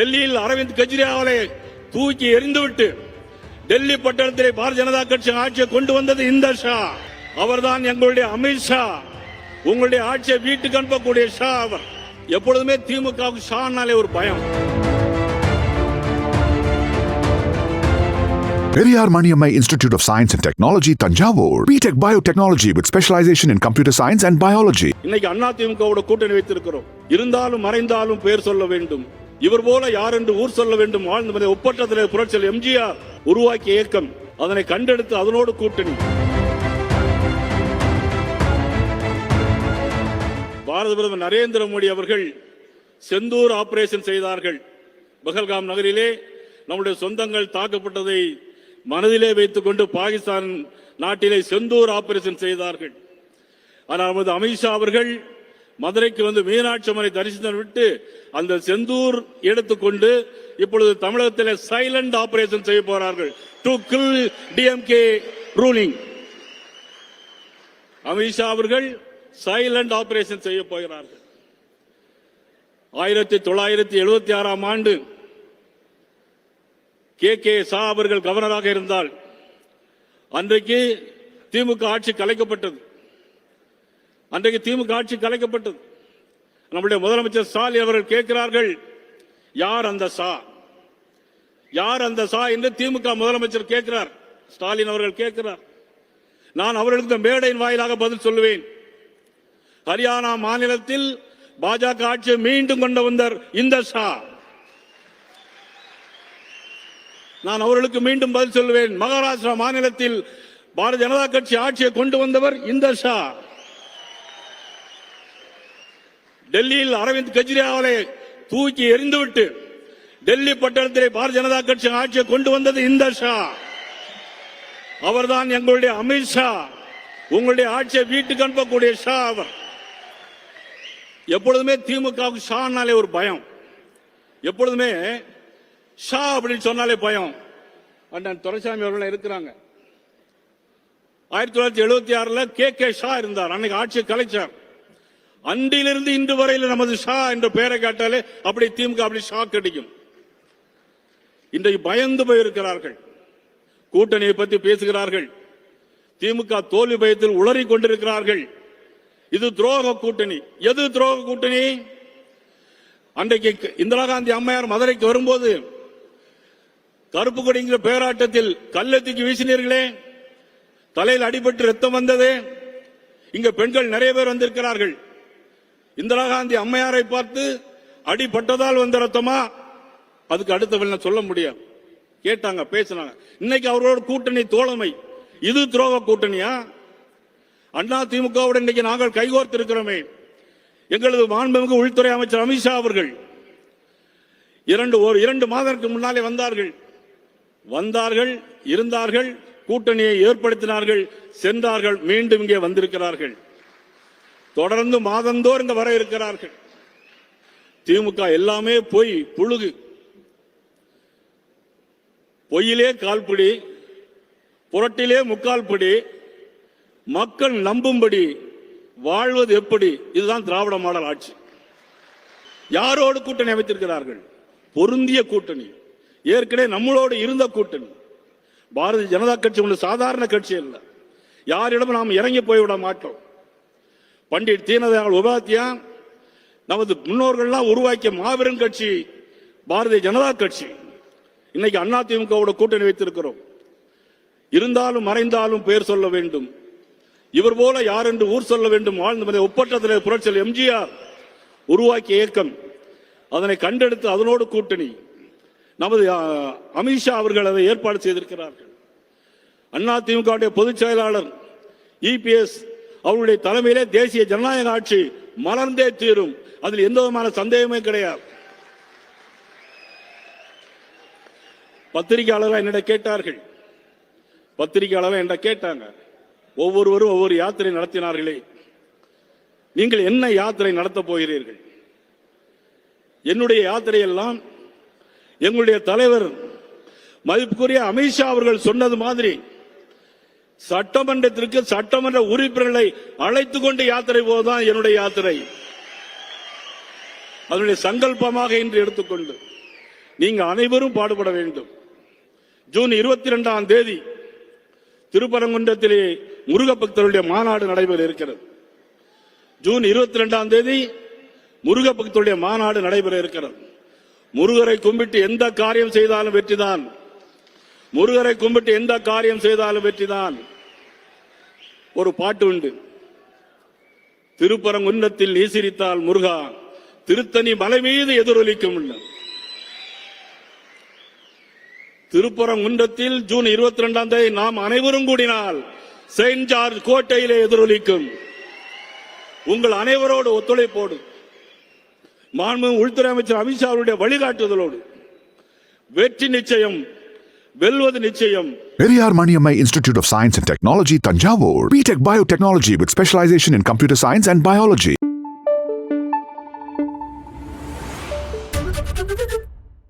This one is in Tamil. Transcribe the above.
டெல்லியில் அரவிந்த் கெஜ்ரிவாலை தூக்கி எறிந்துவிட்டு டெல்லி பட்டணத்திலே பாரதிய ஜனதா கட்சி ஆட்சியை கொண்டு வந்தது இந்த ஷா. அவர்தான் எங்களுடைய அமித்ஷா உங்களுடைய ஆட்சியை வீட்டுக்கு அனுப்பக்கூடிய ஷா அவர். எப்பொழுதுமே திமுகவுக்கு ஷானாலே ஒரு பயம். Periyar Maniammai Institute of Science and Technology, Tanjavur. BTech Biotechnology with specialization in computer science and biology. இன்னைக்கு அண்ணா திமுகவோட கூட்டணி வைத்திருக்கிறோம். இருந்தாலும் மறைந்தாலும் பெயர் சொல்ல வேண்டும். இவர் போல யார் என்று ஊர் சொல்ல வேண்டும் வாழ்ந்த ஒப்பற்றத்திலே புரட்சியில் எம்ஜிஆர் உருவாக்கிய இயக்கம். அதனை கண்டெடுத்து அதனோடு கூட்டணி. பாரத பிரதமர் நரேந்திர மோடி அவர்கள் செந்தூர் ஆபரேஷன் செய்தார்கள். பகல்காம் நகரிலே நம்முடைய சொந்தங்கள் தாக்கப்பட்டதை மனதிலே வைத்துக் கொண்டு பாகிஸ்தான் நாட்டிலே செந்தூர் ஆபரேஷன் செய்தார்கள். ஆனால் நமது அமித்ஷா அவர்கள் மதுரைக்கு வந்து மீனாட்சி அம்மனை தரிசனம் விட்டு அந்த செந்தூர் எடுத்துக்கொண்டு இப்பொழுது தமிழகத்தில் சைலண்ட் ஆபரேஷன் செய்ய போறார்கள். To kill DMK ruling Amit Shah அவர்கள் சைலண்ட் ஆபரேஷன் செய்ய போகிறார்கள். ஆயிரத்தி தொள்ளாயிரத்தி எழுபத்தி ஆறாம் ஆண்டு கே கே சா அவர்கள் கவர்னராக இருந்தால் அன்றைக்கு திமுக ஆட்சி கலைக்கப்பட்டது. அன்றைக்கு திமுக ஆட்சி கலைக்கப்பட்டது. நம்முடைய முதலமைச்சர் ஸ்டாலின் அவர்கள் கேட்கிறார்கள் யார் அந்த சா? யார் அந்த சா? என்று திமுக முதலமைச்சர் கேட்கிறார். ஸ்டாலின் அவர்கள் கேட்கிறார். நான் அவர்களுக்கு மேடையின் வாயிலாக பதில் சொல்லுவேன். ஹரியானா மாநிலத்தில் பாஜக ஆட்சியை மீண்டும் கொண்டு வந்தார் இந்த ஷா நான் அவர்களுக்கு மீண்டும் பதில் சொல்லுவேன். மகாராஷ்டிரா மாநிலத்தில் பாரதிய ஜனதா கட்சி ஆட்சியை கொண்டு வந்தவர் இந்த ஷா டெல்லியில் அரவிந்த் கெஜ்ரிவாலை தூக்கி எறிந்துவிட்டு டெல்லி பட்டணத்திலே பாரதிய ஜனதா கட்சி ஆட்சியை கொண்டு வந்தது இந்த ஷா. அவர்தான் எங்களுடைய அமித்ஷா உங்களுடைய ஆட்சியை வீட்டுக்கு அனுப்பக்கூடிய ஷா அவர். எப்பொழுதுமே திமுகவுக்கு ஷானாலே ஒரு பயம். எப்பொழுதுமே ஷா அப்படின்னு சொன்னாலே பயம். அண்ணன் துரைசாமி அவர்கள் இருக்கிறாங்க. ஆயிரத்தி தொள்ளாயிரத்தி எழுபத்தி ஆறுல கே கே ஷா இருந்தார். அன்னைக்கு ஆட்சியை கலைச்சார். அன்றிலிருந்து இன்று வரையில் நமது ஷா என்ற பெயரை கேட்டாலே அப்படி திமுக அப்படி ஷாக் அடிக்கும். இன்றைக்கு பயந்து போயிருக்கிறார்கள். கூட்டணியை பற்றி பேசுகிறார்கள். திமுக தோல்வி பயத்தில் உளறி கொண்டிருக்கிறார்கள். இது துரோக கூட்டணி. எது துரோக கூட்டணி? அன்றைக்கு இந்திரா காந்தி அம்மையார் மதுரைக்கு வரும்போது கருப்பு கொடிங்கிற பேராட்டத்தில் கல்லத்துக்கு வீசினீர்களே. தலையில் அடிபட்டு ரத்தம் வந்தது. இங்க பெண்கள் நிறைய பேர் வந்திருக்கிறார்கள். இந்திரா காந்தி அம்மையாரை பார்த்து அடிபட்டதால் வந்த ரத்தமா அதுக்கு அடுத்த சொல்ல முடியாது. கேட்டாங்க பேசினாங்க. இன்னைக்கு அவரோட கூட்டணி தோழமை. இது துரோக கூட்டணியா? அண்ணா திமுகவுடன் இன்னைக்கு நாங்கள் கைகோர்த்து இருக்கிறோமே எங்களது மாண்புமிகு உள்துறை அமைச்சர் அமித்ஷா அவர்கள் இரண்டு ஒரு இரண்டு மாதத்திற்கு முன்னாலே வந்தார்கள். வந்தார்கள் இருந்தார்கள் கூட்டணியை ஏற்படுத்தினார்கள் சென்றார்கள் மீண்டும் இங்கே வந்திருக்கிறார்கள். தொடர்ந்து மாதந்தோறும் இங்க வர இருக்கிறார்கள். திமுக எல்லாமே பொய் புழுகு. பொய்யிலே கால்பிடி புரட்டிலே முக்கால் பிடி மக்கள் நம்பும்படி வாழ்வது எப்படி? இதுதான் திராவிட மாடல் ஆட்சி. யாரோடு கூட்டணி அமைத்திருக்கிறார்கள்? பொருந்திய கூட்டணி. ஏற்கனவே நம்மளோடு இருந்த கூட்டணி. பாரதிய ஜனதா கட்சி ஒன்று சாதாரண கட்சி அல்ல. யாரிடமும் நாம் இறங்கி போய்விட மாட்டோம். பண்டிட் தீனதயாள் உபாத்தியா நமது முன்னோர்கள்லாம் உருவாக்கிய மாபெரும் கட்சி பாரதிய ஜனதா கட்சி. இன்னைக்கு அண்ணா கூட்டணி வைத்திருக்கிறோம். இருந்தாலும் மறைந்தாலும் பெயர் சொல்ல வேண்டும். இவர் போல யார் என்று ஊர் சொல்ல வேண்டும். வாழ்ந்து ஒப்பற்றத்திலே புரட்சியில் எம்ஜிஆர் உருவாக்கிய இயக்கம். அதனை கண்டெடுத்து அதனோடு கூட்டணி. நமது அமித்ஷா அவர்கள் அதை ஏற்பாடு செய்திருக்கிறார்கள். அண்ணா பொதுச் செயலாளர் இபிஎஸ் அவருடைய தலைமையிலே தேசிய ஜனநாயக ஆட்சி மலர்ந்தே தீரும். அதில் எந்த விதமான சந்தேகமே கிடையாது. பத்திரிகையாளர்கள் என்னிடம் கேட்டார்கள். பத்திரிகையாளர்கள் என்ன கேட்டாங்க. ஒவ்வொருவரும் ஒவ்வொரு யாத்திரை நடத்தினார்களே. நீங்கள் என்ன யாத்திரை நடத்தப் போகிறீர்கள்? என்னுடைய யாத்திரை எல்லாம் எங்களுடைய தலைவர் மதிப்புக்குரிய அமித்ஷா அவர்கள் சொன்னது மாதிரி சட்டமன்றத்திற்கு சட்டமன்ற உறுப்பினர்களை அழைத்துக் கொண்டு யாத்திரை போவதுதான் என்னுடைய யாத்திரை. அதனுடைய சங்கல்பமாக இன்று எடுத்துக்கொண்டு நீங்க அனைவரும் பாடுபட வேண்டும். ஜூன் இருபத்தி ரெண்டாம் தேதி திருப்பரங்குன்றத்திலே முருக பக்தருடைய மாநாடு நடைபெற இருக்கிறது. ஜூன் இருபத்தி ரெண்டாம் தேதி முருக பக்தருடைய மாநாடு நடைபெற இருக்கிறது. முருகரை கும்பிட்டு எந்த காரியம் செய்தாலும் வெற்றிதான். முருகரை கும்பிட்டு எந்த காரியம் செய்தாலும் வெற்றிதான். ஒரு பாட்டு உண்டு. திருப்பரங்குன்றத்தில் நீ சிரித்தால் முருகா திருத்தணி மலை மீது எதிரொலிக்கும் திருப்பரங்குன்றத்தில் ஜூன் இருபத்தி ரெண்டாம் தேதி நாம் அனைவரும் கூடினால் செயின்ட் ஜார்ஜ் கோட்டையிலே எதிரொலிக்கும். உங்கள் அனைவரோடு ஒத்துழைப்போடு மாண்பு உள்துறை அமைச்சர் அமித்ஷா அவருடைய வழிகாட்டுதலோடு வெற்றி நிச்சயம் வெல்வது நிச்சயம் Periyar Maniammai Institute of Science and Technology, Tanjavur. BTech Biotechnology with specialization in computer science and biology.